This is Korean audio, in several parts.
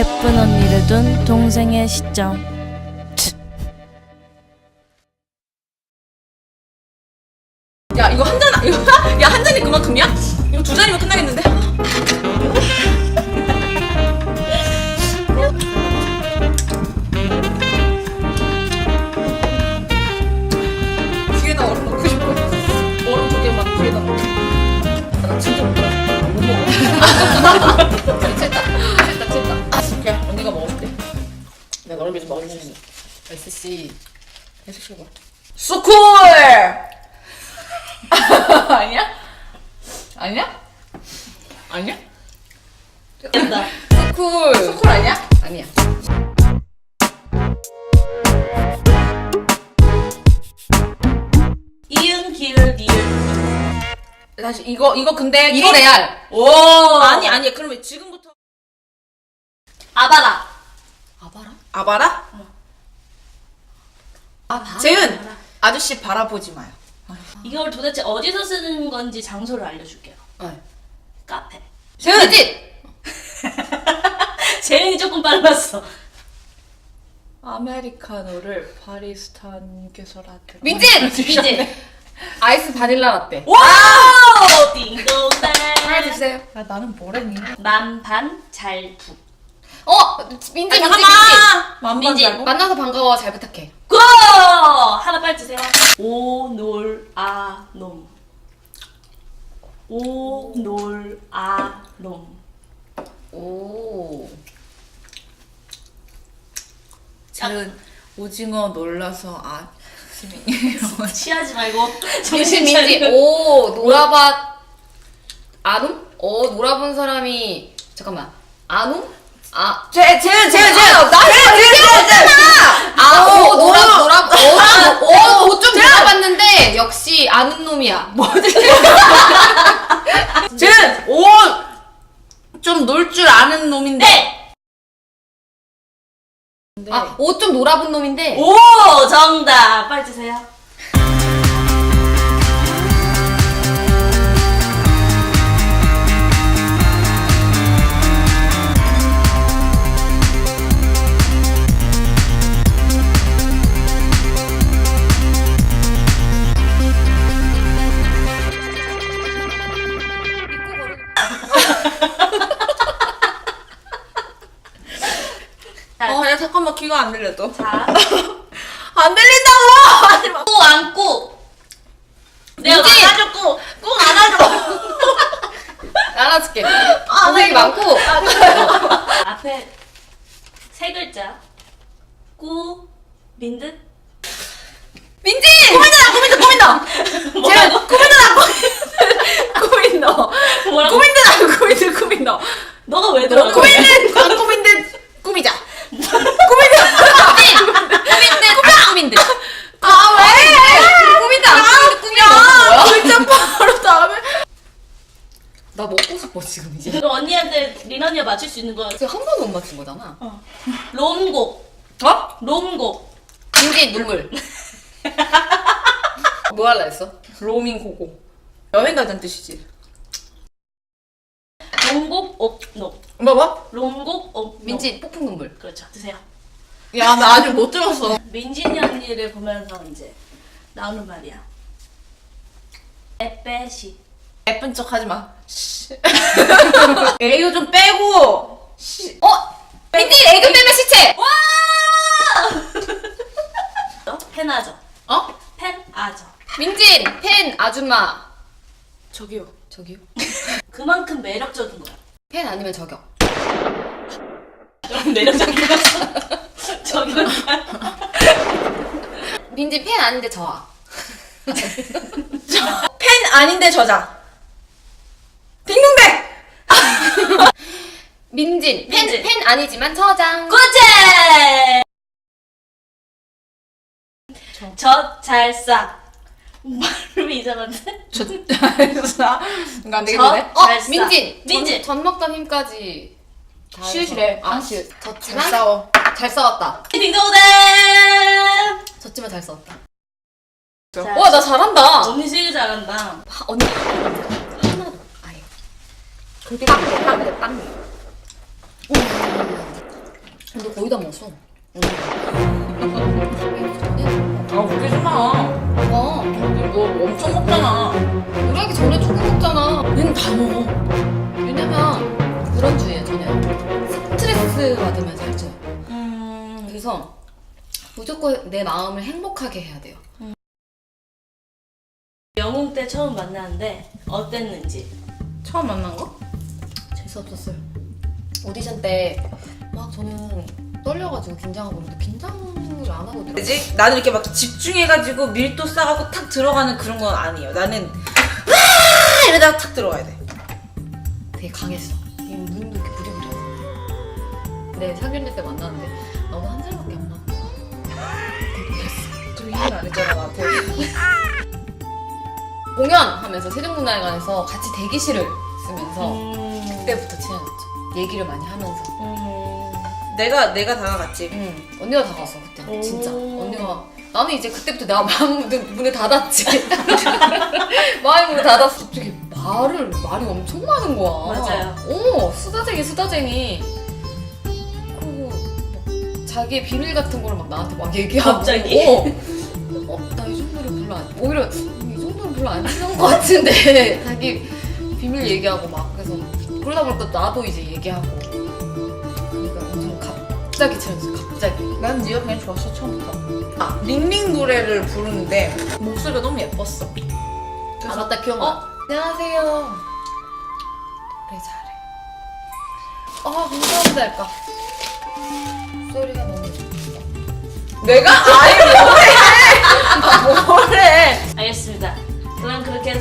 예쁜 언니를 둔 동생의 시점. 야 이거 한 잔, 이거 야 한 잔이 그만큼이야? 이거 두 잔이면 끝나겠는데? 진짜 못 먹어. 내가 너를 위해서 먹어주겠어. SC. SC 봐. 수쿨! 아니야? 아니야? 아니야? 된다. 쿨. 스쿨 아니야? 아니야. 이응 기을 니을. 다시 이거 이거 근데 이거 레알. 오 아니 아니 그러면 지금부터 아바라. 아바라? 아바라? 아바. 재은 아저씨 바라보지 마요. 이걸 도대체 어디서 쓰는 건지 장소를 알려줄게요. 네. 카페. 재은 진 재은이 조금 빨랐어. 아메리카노를 바리스타님께서 라떼. 민진! 민지. 아이스 바닐라 라떼. 와우! 딩동댕. 하나 주세요. 아 나는 뭐랬니? 만반 잘부. 어, 민진, 민진, 민진. 만만 민지. 만나서 반가워. 잘 부탁해. 고! 하나 빨리 주세요. 오놀아놈. 오놀아놈. 오. 재은 오징어 놀라서 아침이에요. 취하지 말고 정신. 차리고. 오, 노라밭. 아눔? 어, 놀아본 사람이. 잠깐만. 아눔? 아. 재 재은 재은 재은 나 재은 재은 재은 아, 오, 놀아, 놀아, 어, 어, 옷좀 놀아봤는데, 역시 아는 놈이야. 뭐, 재은 옷좀 놀 줄 아는 놈인데. 네! 아, 옷 좀 놀아본 놈인데. 오! 정답! 빨리 주세요. 잠깐만 귀가 안 들려 또. 자. 안 들린다고! 하지 마. 꾹 안고. 내가 민지! 안아줬고, 꾹 안아줘. 알아줄게. 고생이 많고. 앞에 세 글자. 꾸, 민듯. 민진! 고민다 고민다 고민다. 뭐라고? 고민다. 뭐라고? 고민다 고민다 고민다. 너가 왜 들어? 고민된 안 고민된 꾸미자. 꾸민듯, 꾸민듯. 아 왜? 꾸민듯, 안 꾸민듯, 꾸민듯. 뭐야? 진짜 바로 다음에. 나 먹고 싶어, 지금 이제. 이거 언니한테 린 언니가 맞출 수 있는 거야. 지금 한 번도 못 맞춘 거잖아. 롬곡. 어? 롬곡. 민진, 눈물. 뭐 할라 했어? 로밍 고고. 여행 가자는 뜻이지. 롬곡 옵녹. 뭐 뭐? 롬곡 옵녹. 민진, 폭풍 눈물. 그렇죠. 드세요. 야 나 아직 못 들었어. 민진이 언니를 보면서 이제 나오는 말이야. 에빼시. 예쁜 척 하지 마. 애교 좀 빼고. 어? 민진, 애교 때문에 시체! 어? 펜아저. 어? 펜아저. 민진, 팬 아줌마. 저기요. 저기요? 그만큼 매력적인 거야. 팬 아니면 저격. 여러분 매력적인 거였어. 저기 민진 팬 아닌데 저아. 팬 아닌데 저자. 빙동백. 민진, 팬, 민진. 팬 아니지만 저장. 꾸제! 젖잘 싸. 말로 이상한데? 저 알겠어. 이거 안 되겠네. 저- 어, 잘 싸. 민진. 민진. 전, 전 먹던 힘까지. 다 해서. 슛이래. 아, 아, 슛. 잘 졌지만 싸워. 잘 싸웠다. 딩동댕! 졌지만 잘 싸웠다. 자, 와, 나 잘한다. 언니 되게 잘한다. 하, 언니 하나도 아예. 그렇게 빵, 빵, 빵. 근데 거의 다 먹었어. 응. 아 웃기지 마. 와, 너 엄청 먹잖아. 노래하기 전에 조금 먹잖아. 얘는 다 먹어. 왜냐면 그런 주의예요, 저는. 스트레스 받으면 살쪄요. 음, 그래서 무조건 내 마음을 행복하게 해야 돼요. 영웅 때 처음 만났는데 어땠는지. 처음 만난 거? 재수 없었어요. 오디션 때 막 저는 떨려가지고 긴장하고 그러는데 긴장을 안 하거든요. 그지? 나는 이렇게 막 집중해가지고 밀도 싸가고 탁 들어가는 그런 건 아니에요. 나는 아 이러다가 탁 들어가야 돼. 되게 강했어. 이 눈도 이렇게 부리부리하고. 근데 상견례 때 만났는데 너무 한 살밖에 안 나. 되게. 좀 이해는 안 했잖아 나한테. 공연 하면서 세종문화회관에서 같이 대기실을 쓰면서 음, 그때부터 친해졌죠. 얘기를 많이 하면서. 음, 내가 내가 다가갔지. 응. 언니가 다가왔어 그때. 오. 진짜. 언니가 나는 이제 그때부터 내가 마음 문- 문을 닫았지. 마음의 문을 닫았어. 갑자기 말을 말이 엄청 많은 거야. 맞아요. 오 수다쟁이 수다쟁이. 그리고 막 자기의 비밀 같은 걸 막 나한테 막 얘기하고. 갑자기? 어. 어, 나 이 정도로 별로 안 오히려 이 정도로 별로 안 친한 것 같은데 자기 비밀 얘기하고 막 그래서 그러다 보니까 나도 이제 얘기하고. 그러니까 엄청 갑자기 친해졌어. 갑자기. 난 네가 그냥 좋았어 처음부터. 아, 링링 노래를 부르는데 목소리가 너무 예뻤어. 아 맞다 기억나. 어? 안녕하세요. 그래 잘해. 아 감사합니다 할까. 소리가 너무 좋다. 내가 아예 뭐래? 아, 뭐래? 알겠습니다. 그럼 그렇게 그렇게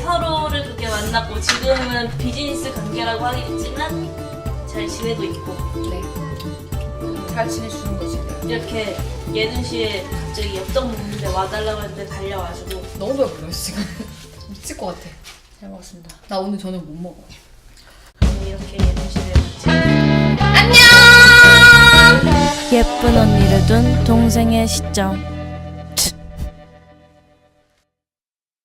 만났고 지금은 비즈니스 관계라고 하겠지만 잘 지내고 있고 네. 잘 지내주는 거지. 이렇게 예준 씨의 갑자기 엽떡 먹는데 와달라고 했는데 달려와가지고 너무 배불러 지금. 미칠 것 같아. 잘 먹었습니다. 나 오늘 저녁 못 먹어. 오늘 이렇게 예준 씨를 같이 안녕. 예쁜 언니를 둔 동생의 시점